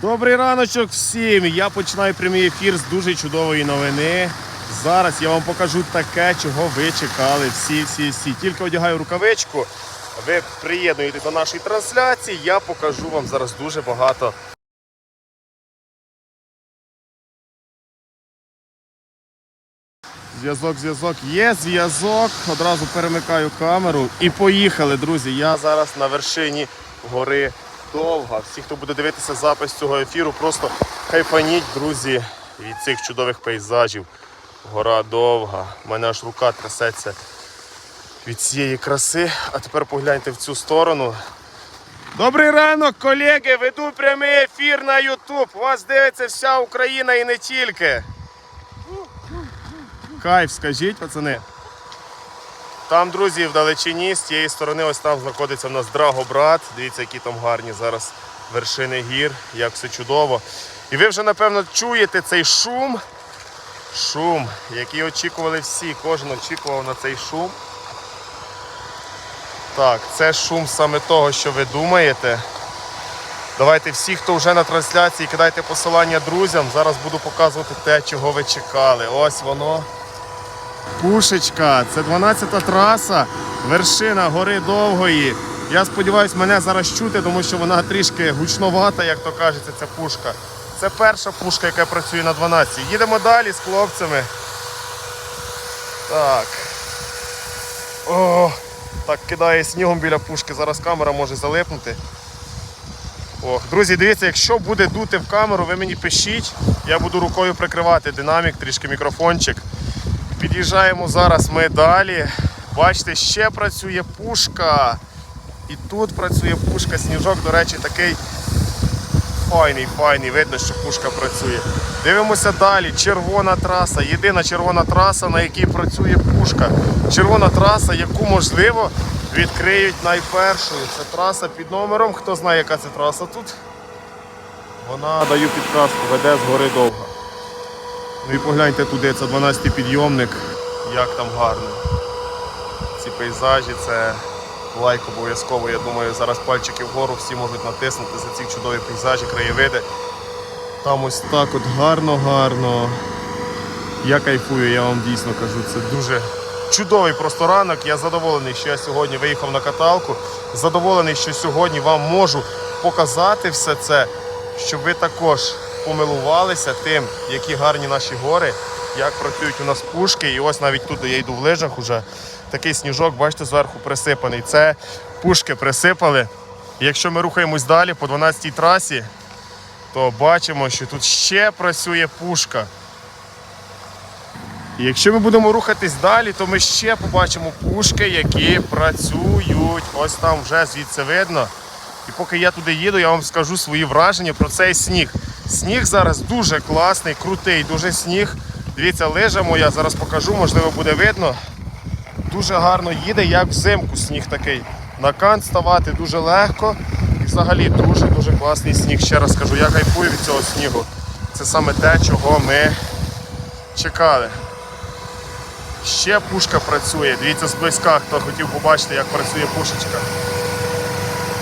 Добрий раночок всім! Я починаю прямий ефір з дуже чудової новини. Зараз я вам покажу таке, чого ви чекали всі, всі, всі. Тільки одягаю рукавичку, ви приєднуєтесь до нашої трансляції. Я покажу вам зараз дуже багато. Зв'язок, зв'язок, є зв'язок. Одразу перемикаю камеру і поїхали, друзі. Я зараз на вершині гори Довга. Всі, хто буде дивитися запис цього ефіру, просто хайфаніть, друзі, від цих чудових пейзажів. Гора довга. У мене аж рука трясеться від цієї краси. А тепер погляньте в цю сторону. Добрий ранок, колеги! Веду прямий ефір на YouTube. Вас дивиться вся Україна і не тільки. Кайф, скажіть, пацани. Там, друзі, в далечині, з тієї сторони, ось там знаходиться в нас Драгобрат. Дивіться, які там гарні зараз вершини гір, як все чудово. І ви вже, напевно, чуєте цей шум. Шум, який очікували всі. Кожен очікував на цей шум. Так, це шум саме того, що ви думаєте. Давайте всі, хто вже на трансляції, кидайте посилання друзям. Зараз буду показувати те, чого ви чекали. Ось воно. Пушечка, це 12-та траса, вершина гори довгої. Я сподіваюся, мене зараз чути, тому що вона трішки гучновата, як то кажеться, ця пушка. Це перша пушка, яка працює на 12. Їдемо далі з хлопцями. Так. О, так кидає снігом біля пушки. Зараз камера може залипнути. Ох, друзі, дивіться, якщо буде дути в камеру, ви мені пишіть. Я буду рукою прикривати динамік, трішки мікрофончик. Під'їжджаємо зараз ми далі. Бачите, ще працює пушка. І тут працює пушка. Сніжок, до речі, такий файний, файний. Видно, що пушка працює. Дивимося далі. Червона траса. Єдина червона траса, на якій працює пушка. Червона траса, яку можливо відкриють найпершою. Це траса під номером. Хто знає, яка це траса тут? Вона даю підказку, веде з гори довго. Ну і погляньте туди, це 12-й підйомник, як там гарно. Ці пейзажі, це лайк обов'язково. Я думаю, зараз пальчики вгору всі можуть натиснути за ці чудові пейзажі, краєвиди. Там ось так от гарно-гарно. Я кайфую, я вам дійсно кажу. Це дуже чудовий просто ранок. Я задоволений, що я сьогодні виїхав на каталку. Задоволений, що сьогодні вам можу показати все це, щоб ви також помилувалися тим, які гарні наші гори, як працюють у нас пушки. І ось навіть тут я йду в лижах уже. Такий сніжок, бачите, зверху присипаний. Це пушки присипали. І якщо ми рухаємось далі по 12-й трасі, то бачимо, що тут ще працює пушка. Якщо ми будемо рухатись далі, то ми ще побачимо пушки, які працюють. Ось там вже звідси видно. І поки я туди їду, я вам скажу свої враження про цей сніг. Сніг зараз дуже класний, крутий, дуже сніг. Дивіться, лижа моя, зараз покажу, можливо, буде видно. Дуже гарно їде, як взимку сніг такий. На кант ставати дуже легко. І взагалі дуже-дуже класний сніг. Ще раз скажу, я кайфую від цього снігу. Це саме те, чого ми чекали. Ще пушка працює. Дивіться зблизька, хто хотів побачити, як працює пушечка.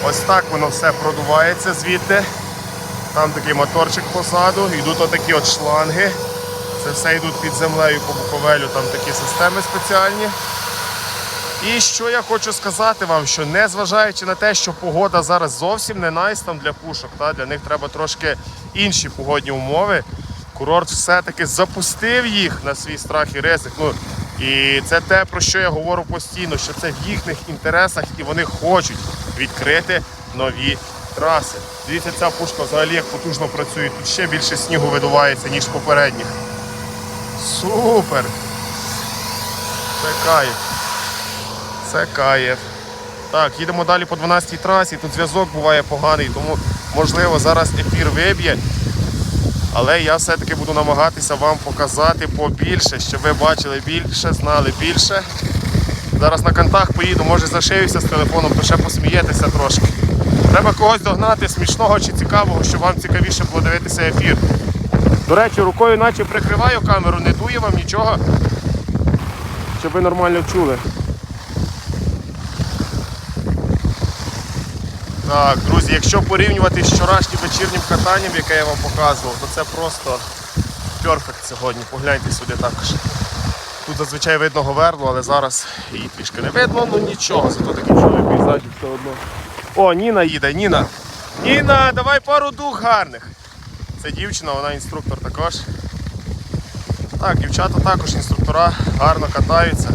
Ось так воно все продувається звідти. Там такий моторчик позаду, йдуть отакі от шланги. Це все йдуть під землею по буковелю, там такі системи спеціальні. І що я хочу сказати вам, що незважаючи на те, що погода зараз зовсім не найс там для пушок, та, для них треба трошки інші погодні умови. Курорт все-таки запустив їх на свій страх і ризик. Ну, і це те, про що я говорю постійно, що це в їхніх інтересах і вони хочуть відкрити нові траси. Дивіться, ця пушка взагалі як потужно працює. Тут ще більше снігу видувається, ніж попередніх. Супер! Це кайф. Це кайф. Так, їдемо далі по 12-й трасі. Тут зв'язок буває поганий, тому можливо зараз ефір виб'є. Але я все-таки буду намагатися вам показати побільше, щоб ви бачили більше, знали більше. Зараз на кантах поїду, може зашиюся з телефоном, то ще посмієтеся трошки. Треба когось догнати смішного чи цікавого, щоб вам цікавіше було дивитися ефір. До речі, рукою наче прикриваю камеру, не дує вам нічого, щоб ви нормально чули. Так, друзі, якщо порівнювати з вчорашнім вечірнім катанням, яке я вам показував, то це просто перфект сьогодні. Погляньте сюди також. Тут зазвичай видно говерло, але зараз її трішки не видно, ну нічого, зато такий чоловік пейзажі все одно. О, Ніна їде, Ніна. Ніна, давай пару дух гарних. Це дівчина, вона інструктор також. Так, дівчата також інструктора, гарно катаються.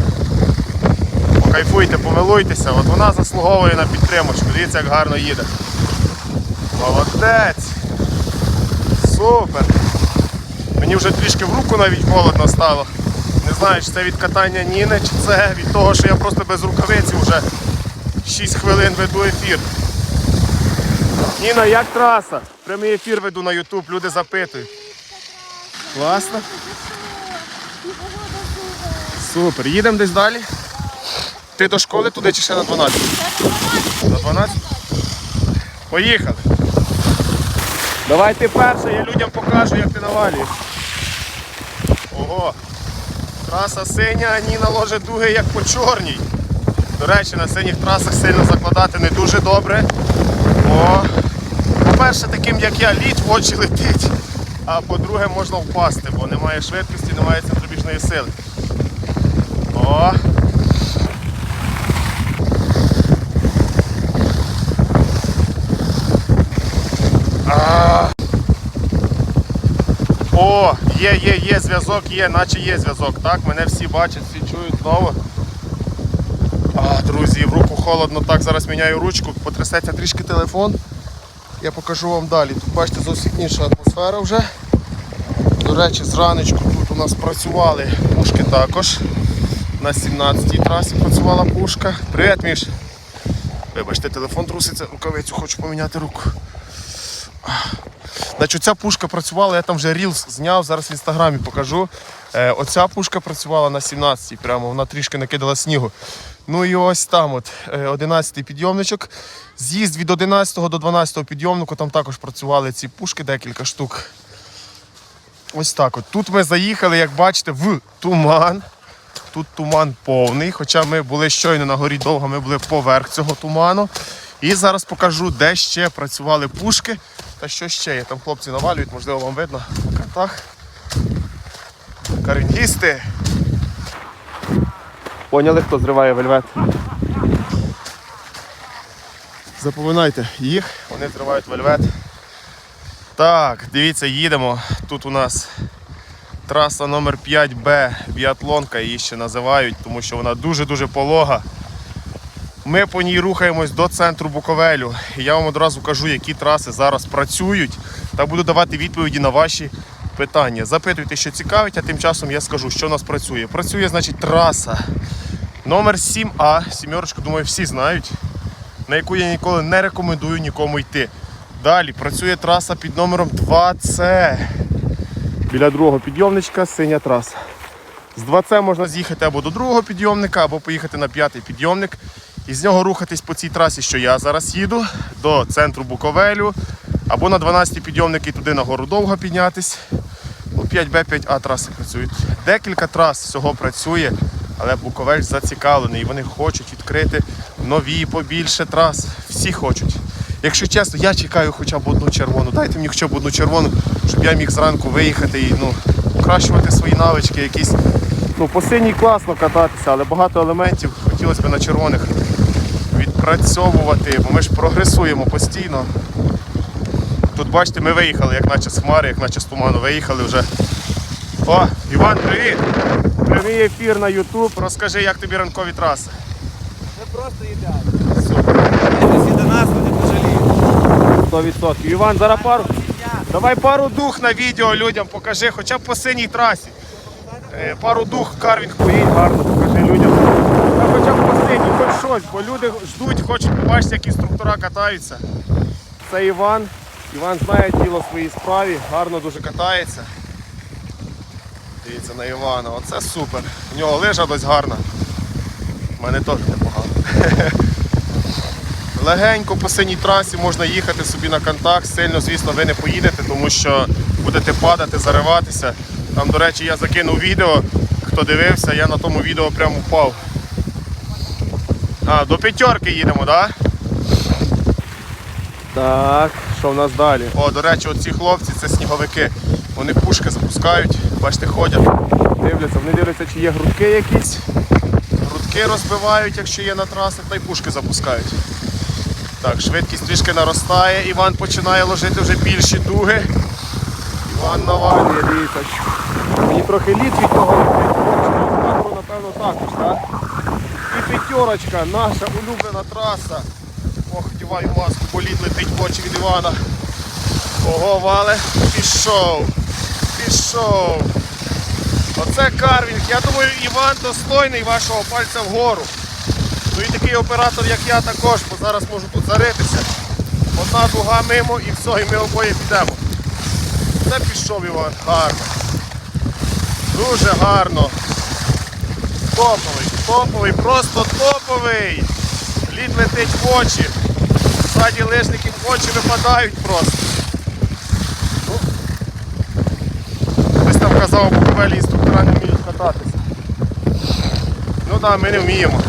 Покайфуйте, помилуйтеся, от вона заслуговує на підтримочку. Дивіться, як гарно їде. Молодець! Супер! Мені вже трішки в руку навіть холодно стало. Не знаю, чи це від катання Ніни, чи це від того, що я просто без рукавиці вже 6 хвилин веду ефір. Ніна, як траса? Прямий ефір веду на YouTube, люди запитують. Класно. Супер. Їдемо десь далі. Ти до школи туди чи ще на 12? На 12? Поїхали. Давай ти перший, я людям покажу, як ти навалюєш. Ого. Траса синя, Ніна ложить дуги як по чорній. До речі, на синіх трасах сильно закладати не дуже добре. О, по-перше, таким як я, лід в очі летить. А по-друге, можна впасти, бо немає швидкості, немає центробіжної сили. О! О, є, є, є зв'язок, є, наче є зв'язок. Так, мене всі бачать, всі чують знову. А, друзі, в руку холодно, так, зараз міняю ручку, потрясеться трішки телефон. Я покажу вам далі. Тут бачите зовсім інша атмосфера вже. До речі, зранечку тут у нас працювали пушки також. На 17-й трасі працювала пушка. Привіт, Міш. Вибачте, телефон труситься, рукавицю хочу поміняти руку. Значить, ця пушка працювала, я там вже рілс зняв, зараз в інстаграмі покажу. Е, оця пушка працювала на 17-й, прямо вона трішки накидала снігу. Ну і ось там, от, е, 11-й підйомничок. З'їзд від 11 до 12 підйомнику, там також працювали ці пушки, декілька штук. Ось так от. Тут ми заїхали, як бачите, в туман. Тут туман повний, хоча ми були щойно на горі довго, ми були поверх цього туману. І зараз покажу, де ще працювали пушки та що ще є. Там хлопці навалюють, можливо, вам видно на картах. Карингісти. Поняли, хто зриває вельвет? Запам'ятайте їх, вони зривають вельвет. Так, дивіться, їдемо. Тут у нас траса номер 5Б, біатлонка її ще називають, тому що вона дуже-дуже полога. Ми по ній рухаємось до центру Буковелю. Я вам одразу кажу, які траси зараз працюють, та буду давати відповіді на ваші питання. Запитуйте, що цікавить, а тим часом я скажу, що у нас працює. Працює, значить, траса номер 7А. Сімерочку, думаю, всі знають, на яку я ніколи не рекомендую нікому йти. Далі працює траса під номером 2С. Біля другого підйомничка синя траса. З 2С можна з'їхати або до другого підйомника, або поїхати на п'ятий підйомник. І з нього рухатись по цій трасі, що я зараз їду, до центру Буковелю, або на 12 підйомники туди на гору довго піднятись. Ну, 5Б, 5А траси працюють. Декілька трас всього працює, але Буковель зацікавлений і вони хочуть відкрити нові, побільше трас. Всі хочуть. Якщо чесно, я чекаю хоча б одну червону. Дайте мені хоча б одну червону, щоб я міг зранку виїхати і ну, покращувати свої навички якісь. Ну, по синій класно кататися, але багато елементів хотілося б на червоних відпрацьовувати, бо ми ж прогресуємо постійно. Тут бачите, ми виїхали, як наче з хмари, як наче з туману виїхали вже. О, Іван, привіт! Прямий ефір на YouTube. Розкажи, як тобі ранкові траси. Це просто ідеально. Всі до нас вони пожаліють. 100%. Іван, зараз пару. Давай пару дух на відео людям покажи, хоча б по синій трасі. Е, Пару дух карвінг поїдь, гарно покажи людям. Синій, хоч щось, бо люди ждуть, хочуть побачити, як інструктора катаються. Це Іван. Іван знає діло в своїй справі, гарно дуже катається. Дивіться на Івана, оце супер. У нього лижа дось гарна. У мене теж непогано. Легенько по синій трасі можна їхати собі на контакт. Сильно, звісно, ви не поїдете, тому що будете падати, зариватися. Там, до речі, я закинув відео. Хто дивився, я на тому відео прямо впав. А, до п'ятерки їдемо, так? Да? Так, що в нас далі? О, до речі, оці хлопці це сніговики. Вони пушки запускають, бачите, ходять, дивляться, вони дивляться, чи є грудки якісь. Грудки розбивають, якщо є на трасах, та й пушки запускають. Так, швидкість трішки наростає, Іван починає ложити вже більші дуги. Іван навалює, дивіться. Мені трохи літ від того напевно, також, так? П'ятерочка, наша улюблена траса. Ох, вдіваю маску, бо лід летить в очі від Івана. Ого, вале, пішов. Пішов. Оце карвінг. Я думаю, Іван достойний вашого пальця вгору. Ну і такий оператор, як я також, бо зараз можу тут заритися. Одна дуга мимо і все, і ми обоє підемо. Це пішов Іван. Гарно. Дуже гарно. Топовий, топовий, просто топовий. Лід летить в очі. Ззаді лижники в очі випадають просто. Ну, Хтось там казав, Буковелі інструктора не вміють кататися. Ну так, да, ми не вміємо.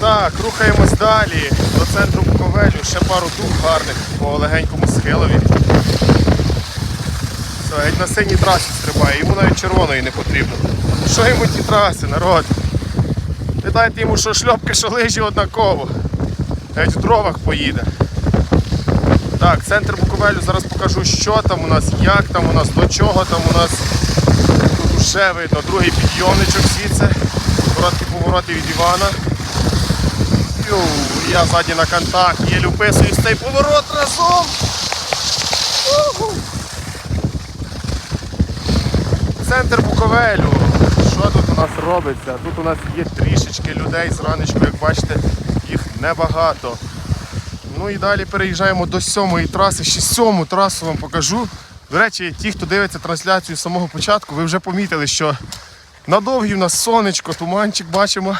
Так, рухаємось далі до центру Буковелю. Ще пару дух гарних по легенькому схилові. Все, геть на синій трасі стрибає, йому навіть червоної не потрібно. Що йому ті траси, народ? Не дайте йому що шльопки, що лижі однаково. Геть в дровах поїде. Так, центр Буковелю, зараз покажу, що там у нас, як там у нас, до чого там у нас. Тут уже видно другий підйомничок звідси. Короткі повороти від Івана. Ю, я ззаді на контакт, єлю вписуюсь цей поворот разом. Центр Буковелю. Що тут у нас робиться? Тут у нас є трішечки людей зранечку, як бачите, їх небагато. Ну і далі переїжджаємо до сьомої траси. Ще сьому трасу вам покажу. До речі, ті, хто дивиться трансляцію з самого початку, ви вже помітили, що на довгій у нас сонечко, туманчик бачимо.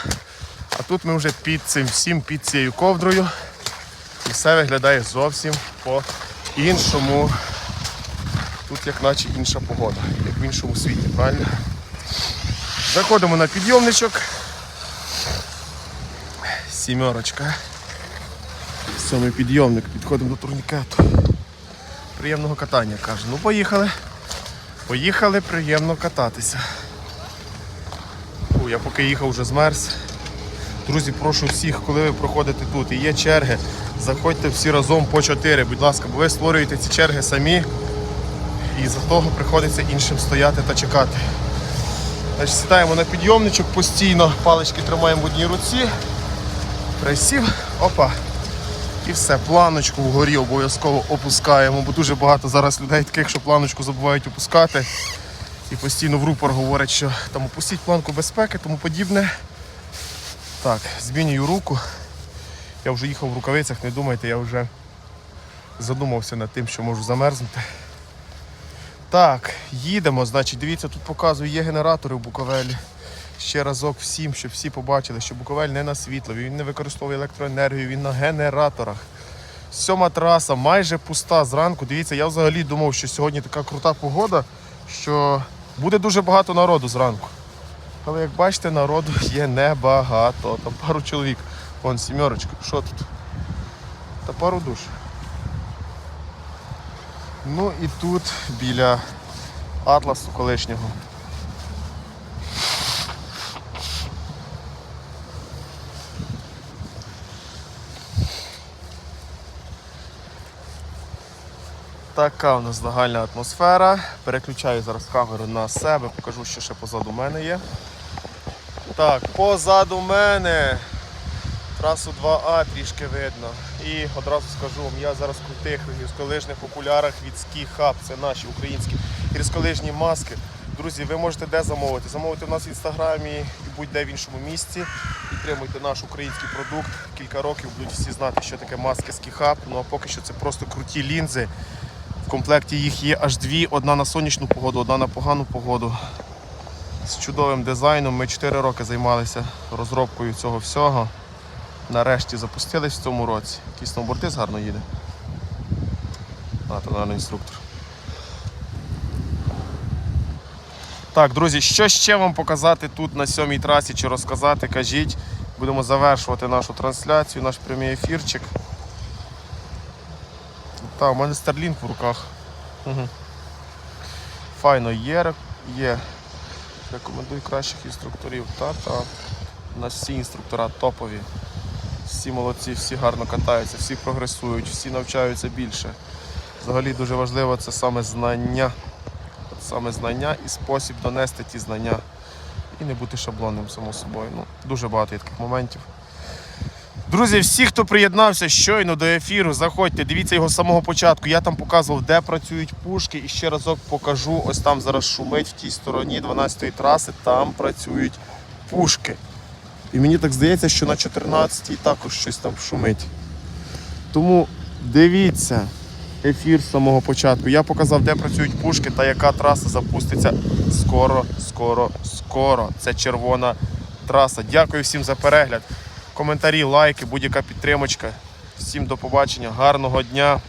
А тут ми вже під цим всім, під цією ковдрою. І все виглядає зовсім по-іншому. Тут як наче інша погода, як в іншому світі, правильно? Заходимо на підйомничок. Сімерочка. Сьомий підйомник, підходимо до турнікету. Приємного катання, каже. Ну поїхали. Поїхали приємно кататися. Фу, я поки їхав вже змерз. Друзі, прошу всіх, коли ви проходите тут і є черги, заходьте всі разом по чотири, будь ласка, бо ви створюєте ці черги самі і за того приходиться іншим стояти та чекати. Значить, Сідаємо на підйомничок постійно, палички тримаємо в одній руці, присів, опа. І все, планочку вгорі обов'язково опускаємо, бо дуже багато зараз людей таких, що планочку забувають опускати. І постійно в рупор говорять, що там опустіть планку безпеки, тому подібне. Так, змінюю руку. Я вже їхав в рукавицях, не думайте, я вже задумався над тим, що можу замерзнути. Так, їдемо, значить, дивіться, тут показую, є генератори в Буковелі. Ще разок всім, щоб всі побачили, що Буковель не на світлові, він не використовує електроенергію, він на генераторах. Сьома траса майже пуста зранку. Дивіться, я взагалі думав, що сьогодні така крута погода, що буде дуже багато народу зранку. Але як бачите, народу є небагато. Там пару чоловік. Вон сімерочка. Що тут? Та пару душ. Ну і тут біля Атласу колишнього. Така у нас загальна атмосфера. Переключаю зараз камеру на себе, покажу, що ще позаду мене є. Так, позаду мене трасу 2А трішки видно. І одразу скажу вам, я зараз в крутих гірськолижних окулярах від Ski Hub. Це наші українські гірськолижні маски. Друзі, ви можете де замовити? Замовити у нас в інстаграмі і будь-де в іншому місці. Підтримуйте наш український продукт. Кілька років будуть всі знати, що таке маски Ski Hub. Ну а поки що це просто круті лінзи. В комплекті їх є аж дві: одна на сонячну погоду, одна на погану погоду. З чудовим дизайном. Ми 4 роки займалися розробкою цього всього. Нарешті запустились в цьому році. Який сноубордист гарно їде. А, то, інструктор. Так, друзі, що ще вам показати тут на сьомій трасі чи розказати, кажіть. Будемо завершувати нашу трансляцію, наш прямий ефірчик. Та, у мене Starlink в руках. Угу. Файно є, є. Рекомендую кращих інструкторів. Та-та. У нас всі інструктора топові. Всі молодці, всі гарно катаються, всі прогресують, всі навчаються більше. Взагалі дуже важливо це саме знання. Саме знання і спосіб донести ті знання. І не бути шаблонним, само собою. Ну, дуже багато є таких моментів. Друзі, всі, хто приєднався щойно до ефіру, заходьте, дивіться його з самого початку. Я там показував, де працюють пушки, і ще разок покажу. Ось там зараз шумить в тій стороні 12-ї траси, там працюють пушки. І мені так здається, що на 14-й також щось там шумить. Тому дивіться ефір з самого початку. Я показав, де працюють пушки та яка траса запуститься скоро, скоро, скоро. Це червона траса. Дякую всім за перегляд. Коментарі, лайки, будь-яка підтримочка. Всім до побачення, гарного дня.